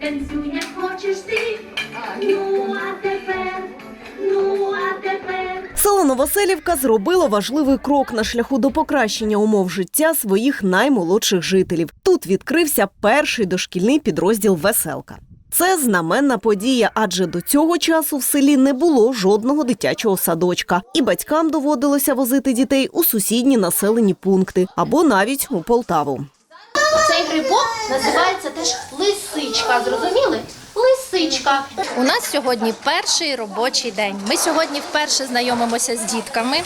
Танцюй, хочеш ти, ну а тепер, ну а тепер. Село Новоселівка зробило важливий крок на шляху до покращення умов життя своїх наймолодших жителів. Тут відкрився перший дошкільний підрозділ Веселка. Це знаменна подія, адже до цього часу в селі не було жодного дитячого садочка, і батькам доводилося возити дітей у сусідні населені пункти або навіть у Полтаву. Грибок називається теж лисичка. Зрозуміли? Лисичка. У нас сьогодні перший робочий день. Ми сьогодні вперше знайомимося з дітками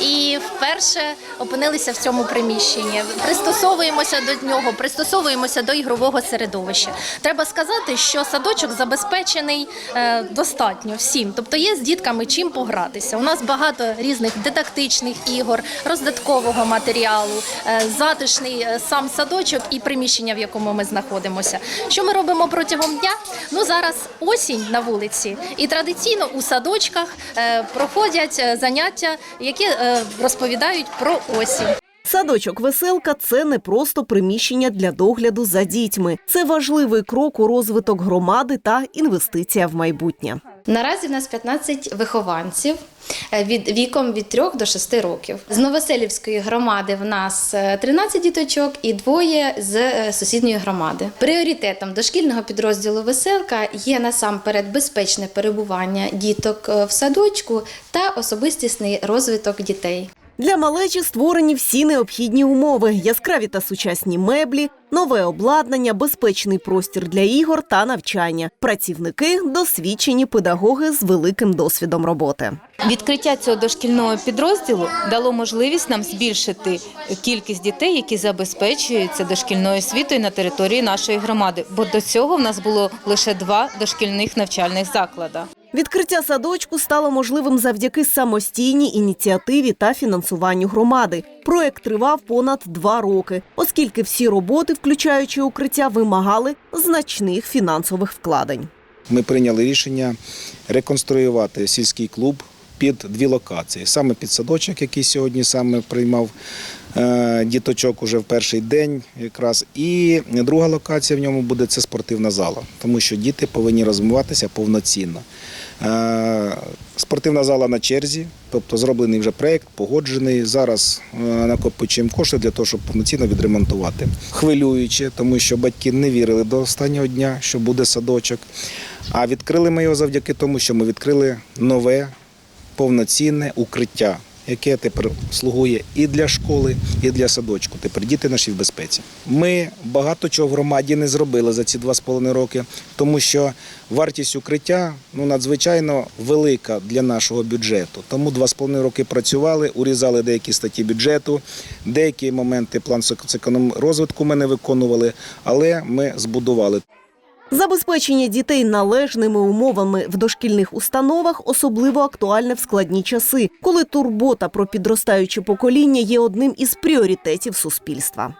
і вперше опинилися в цьому приміщенні. Пристосовуємося до нього, пристосовуємося до ігрового середовища. Треба сказати, що садочок забезпечений е, достатньо всім. Тобто є з дітками чим погратися. У нас багато різних дидактичних ігор, роздаткового матеріалу, е, затишний е, сам садочок і приміщення, в якому ми знаходимося. Що ми робимо протягом дня? Ну зараз осінь на вулиці, і традиційно у садочках е, проходять е, заняття, які е, розповідають про осінь. Садочок веселка це не просто приміщення для догляду за дітьми. Це важливий крок у розвиток громади та інвестиція в майбутнє. Наразі в нас 15 вихованців е, від віком від 3 до 6 років. З Новоселівської громади в нас е, 13 діточок і двоє з е, сусідньої громади. Пріоритетом дошкільного підрозділу Веселка є насамперед безпечне перебування діток е, в садочку та особистісний розвиток дітей. Для малечі створені всі необхідні умови: яскраві та сучасні меблі, нове обладнання, безпечний простір для ігор та навчання. Працівники досвідчені педагоги з великим досвідом роботи. Відкриття цього дошкільного підрозділу дало можливість нам збільшити кількість дітей, які забезпечуються дошкільною освітою на території нашої громади. Бо до цього в нас було лише два дошкільних навчальних заклади. Відкриття садочку стало можливим завдяки самостійній ініціативі та фінансуванню громади. Проект тривав понад два роки, оскільки всі роботи, включаючи укриття, вимагали значних фінансових вкладень. Ми прийняли рішення реконструювати сільський клуб під дві локації. Саме під садочок, який сьогодні саме приймав діточок уже в перший день, якраз. І друга локація в ньому буде це спортивна зала, тому що діти повинні розвиватися повноцінно. Е, Спортивна зала на черзі, тобто зроблений вже проєкт, погоджений. Зараз е, накопичуємо кошти для того, щоб повноцінно відремонтувати. Хвилююче, тому що батьки не вірили до останнього дня, що буде садочок. А відкрили ми його завдяки тому, що ми відкрили нове повноцінне укриття, яке тепер слугує і для школи, і для садочку. Тепер діти наші в безпеці. Ми багато чого в громаді не зробили за ці два з половиною роки, тому що вартість укриття ну надзвичайно велика для нашого бюджету. Тому два з половиною роки працювали, урізали деякі статті бюджету, деякі моменти план розвитку ми не виконували, але ми збудували. Забезпечення дітей належними умовами в дошкільних установах особливо актуальне в складні часи, коли турбота про підростаюче покоління є одним із пріоритетів суспільства.